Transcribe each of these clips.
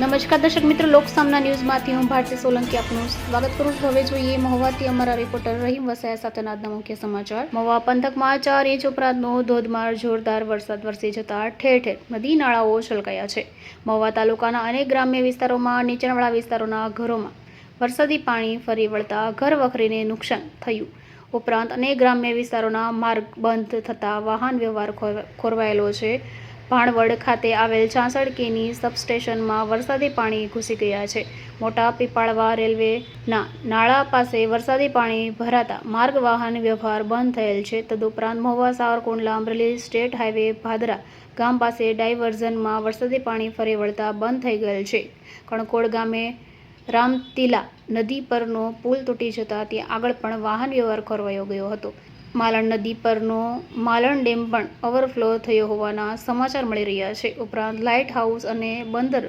નમસ્કાર દર્શક મિત્રો લોકસામના ન્યૂઝમાંથી હું ભારતી સોલંકી આપનું સ્વાગત કરું છું. હવે જોઈએ મહુવાથી અમારા રિપોર્ટર રહીમ વસાયા સાથેના આજના મુખ્ય સમાચાર. મહુવા પંથકમાં ચાર ઇંચ ઉપરાંતનો ધોધમાર, જોરદાર વરસાદ વરસી જતા ઠેર ઠેર નદી નાળાઓ છલકાયા છે. મહુવા તાલુકાના અનેક ગ્રામ્ય વિસ્તારોમાં નીચાણવાળા વિસ્તારોના ઘરોમાં વરસાદી પાણી ફરી વળતા ઘર વખરીને નુકસાન થયું. ઉપરાંત અનેક ગ્રામ્ય વિસ્તારોના માર્ગ બંધ થતાં વાહન વ્યવહાર ખોર- ખોરવાયેલો છે. ભાણવડ ખાતે આવેલ છાસઠ કેની સબસ્ટેશનમાં વરસાદી પાણી ઘૂસી ગયા છે. મોટા પીપાળવા રેલવેના નાળા પાસે વરસાદી પાણી ભરાતા માર્ગ વાહન વ્યવહાર બંધ થયેલ છે. તદુપરાંત મહુવા સાવરકુંડલા અમરેલી સ્ટેટ હાઈવે ભાદરા ગામ પાસે ડાયવર્ઝનમાં વરસાદી પાણી ફરી વળતા બંધ થઈ ગયેલ છે. કણકોડ ગામે રામતીલા નદી પરનો પુલ તૂટી જતા ત્યાં આગળ પણ વાહન વ્યવહાર ખોરવાયો ગયો હતો. માલણ નદી પરનો માલણ ડેમ પણ ઓવરફ્લો થયો હોવાના સમાચાર મળી રહ્યા છે. ઉપરાંત લાઇટ હાઉસ અને બંદર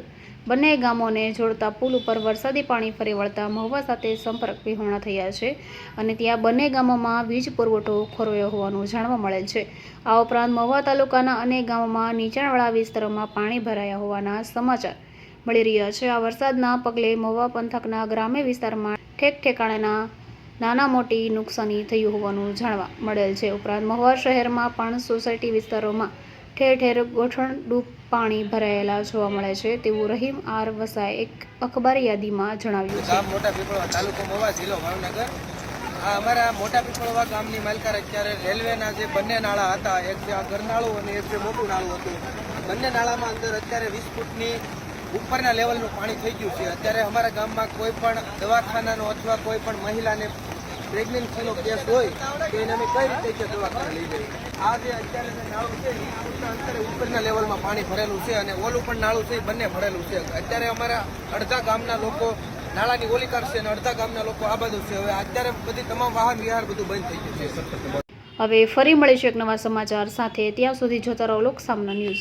બંને ગામોને જોડતા પુલ ઉપર વરસાદી પાણી ફરી વળતા મહુવા સાથે સંપર્ક વિહોણા થયા છે અને ત્યાં બંને ગામોમાં વીજ પુરવઠો ખોરવાયો હોવાનું જાણવા મળેલ છે. આ ઉપરાંત મહુવા તાલુકાના અનેક ગામોમાં નીચાણવાળા વિસ્તારોમાં પાણી ભરાયા હોવાના સમાચાર મળી રહ્યા છે. આ વરસાદના પગલે મહુવા પંથકના ગ્રામ્ય વિસ્તારમાં ઠેક ઠેકાણાના નાના મોટી નુકસાની થયું હોવાનું જાણવા મળેલ છે. ઉપરાંત મહુવા શહેરમાં પણ સોસાયટી વિસ્તારોમાં ઠેર ઠેર ગોઠણડૂબ પાણી ભરાયેલા જોવા મળે છે તેવું રહીમ આર વસાએ એક અખબારી યાદીમાં જણાવ્યું છે. મોટા પીપળવા, તાલુકો મહુવા, જિલ્લો ભાવનગર. આ અમારા મોટા પીપળવા ગામની માલકાર અત્યારે રેલવેના જે બંને નાળા હતા, એક જે આ ગરનાળું અને એક જે મોટું નાળું હતું, બંને નાળામાં અંદર અત્યારે વીસ ફૂટની ઉપરના લેવલનું પાણી થઈ ગયું છે. અત્યારે અમારા ગામમાં કોઈ પણ દવાખાનાનો અથવા કોઈ પણ મહિલાને પ્રેગ્નન્સીનો કેસ હોય, તો એને અમે કઈ રીતે દવાખાને લઈ જઈએ? આ જે અત્યારે નાળું છે અત્યારે ઉપરના લેવલમાં પાણી ભરેલું છે અને ઓલું પણ નાળું છે બંને ભરેલું છે. અત્યારે અમારા અડધા ગામના લોકો નાળાની ઓલી કરશે અને અડધા ગામના લોકો આ બધું છે. હવે અત્યારે બધી તમામ વાહન વિહાર બધું બંધ થઈ ગયું છે. હવે ફરી મળીશું એક નવા સમાચાર સાથે. ત્યાં સુધી જોતા રહો લોક સામના ન્યૂઝ.